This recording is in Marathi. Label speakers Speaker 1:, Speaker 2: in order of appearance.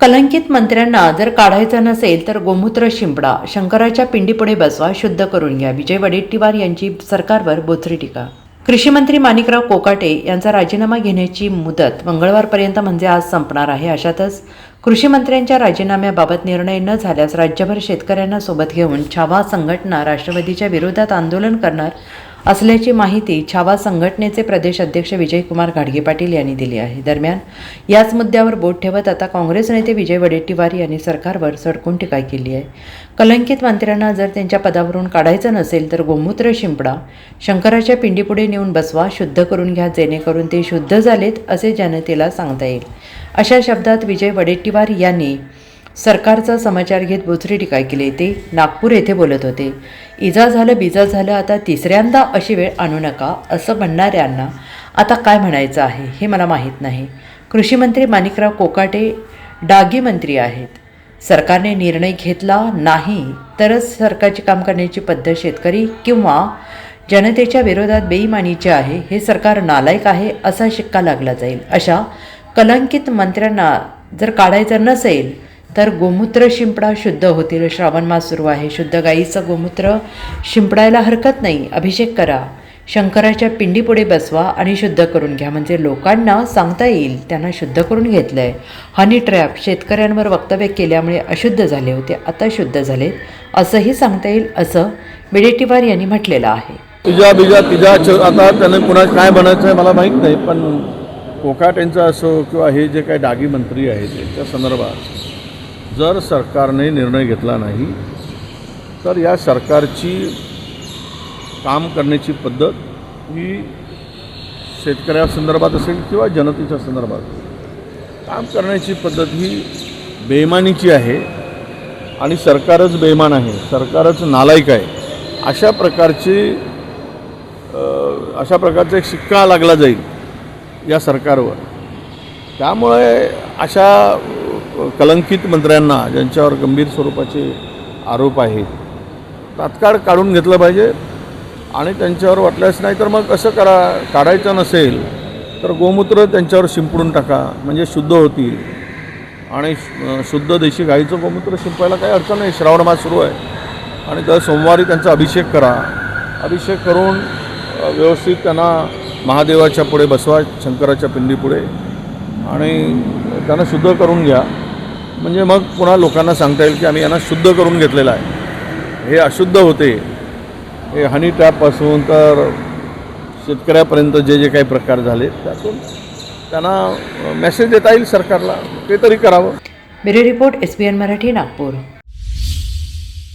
Speaker 1: कलंकित मंत्र्यांना जर काढायचं नसेल तर गोमूत्र शिंपडा शंकराच्या पिंडीपुढे बसवा शुद्ध करून घ्या. विजय वडेट्टीवार यांची सरकारवर बोचरी टीका. कृषी मंत्री माणिकराव कोकाटे यांचा राजीनामा घेण्याची मुदत मंगळवारपर्यंत म्हणजे आज संपणार आहे. अशातच कृषी मंत्र्यांच्या राजीनाम्याबाबत निर्णय न झाल्यास राज्यभर शेतकऱ्यांना सोबत घेऊन छावा संघटना राष्ट्रवादीच्या विरोधात आंदोलन करणार असल्याची माहिती छावा संघटनेचे प्रदेश अध्यक्ष विजयकुमार घाडगे पाटील यांनी दिली आहे. दरम्यान याच मुद्द्यावर बोट ठेवत आता काँग्रेस नेते विजय वडेट्टीवार यांनी सरकारवर सडकून टीका केली आहे. कलंकित मंत्र्यांना जर त्यांच्या पदावरून काढायचं नसेल तर गोमूत्र शिंपडा शंकराच्या पिंडीपुढे नेऊन बसवा शुद्ध करून घ्या जेणेकरून ते शुद्ध झालेत असे जनतेला सांगता येईल. अशा शब्दात विजय वडेट्टीवार यांनी सरकारचा समाचार घेत बोचरी टीका केली ते नागपूर येथे बोलत होते. इजा झालं बिजा झालं आता तिसऱ्यांदा अशी वेळ आणू नका असं म्हणणाऱ्यांना आता काय म्हणायचं आहे हे मला माहीत नाही. कृषीमंत्री माणिकराव कोकाटे डागी मंत्री आहेत. सरकारने निर्णय घेतला नाही तरच सरकारची काम करण्याची पद्धत शेतकरी किंवा जनतेच्या विरोधात बेईमानीची आहे हे सरकार नालायक आहे असा शिक्का लागला जाईल. अशा कलंकित मंत्र्यांना जर काढायचं नसेल तर गोमूत्र शिंपडा शुद्ध होतील. श्रावण मास सुरू आहे. शुद्ध गाईचं गोमूत्र शिंपडायला हरकत नाही. अभिषेक करा. शंकराच्या पिंडीपुढे बसवा आणि शुद्ध करून घ्या. म्हणजे लोकांना सांगता येईल. त्यांना शुद्ध करून घेतलं आहे हनी ट्रॅप शेतकऱ्यांवर वक्तव्य केल्यामुळे अशुद्ध झाले होते. आता शुद्ध झाले असंही सांगता येईल असं बिडेटीवार यांनी म्हटलेलं आहे.
Speaker 2: तुझ्या बिजा तिजा आता त्यांना पुन्हा काय बनायचं आहे मला माहीत नाही. पण कोकाट यांचं असो किंवा हे जे काही डागी मंत्री आहेत त्यांच्या संदर्भात जर सरकारने निर्णय घेतला नाही तर या सरकारची काम करण्याची पद्धत ही शेतकऱ्यासंदर्भात असेल किंवा जनतेच्या संदर्भात काम करण्याची पद्धत ही बेईमानीची आहे आणि सरकारच बेईमान आहे सरकारच नालायक आहे. अशा प्रकारची अशा प्रकारचा एक शिक्का लागला जाईल या सरकारवर. त्यामुळे अशा कलंकित मंत्र्यांना ज्यांच्यावर गंभीर स्वरूपाचे आरोप आहेत तात्काळ काढून घेतलं पाहिजे आणि त्यांच्यावर वाटल्यास नाही तर मग असं करा काढायचं नसेल तर गोमूत्र त्यांच्यावर शिंपडून टाका म्हणजे शुद्ध होतील. आणि शुद्ध देशी गाईचं गोमूत्र शिंपायला काही अडचण नाही श्रावण मास सुरू आहे. आणि दर सोमवारी त्यांचा अभिषेक करा. अभिषेक करून व्यवस्थित त्यांना महादेवाच्या पुढे बसवा शंकराच्या पिंडीपुढे. आणि त्यांना शुद्ध करून घ्या. म्हणजे मग पुन्हा लोकांना सांगता येईल की आम्ही यांना शुद्ध करून घेतलेलं आहे. हे अशुद्ध होते. हे हनी ट्रॅपपासून तर शेतकऱ्यापर्यंत जे जे काही प्रकार झाले त्यातून त्यांना मेसेज देता येईल सरकारला. ते तरी करावं.
Speaker 1: Bureau report S B N Marathi Nagpur.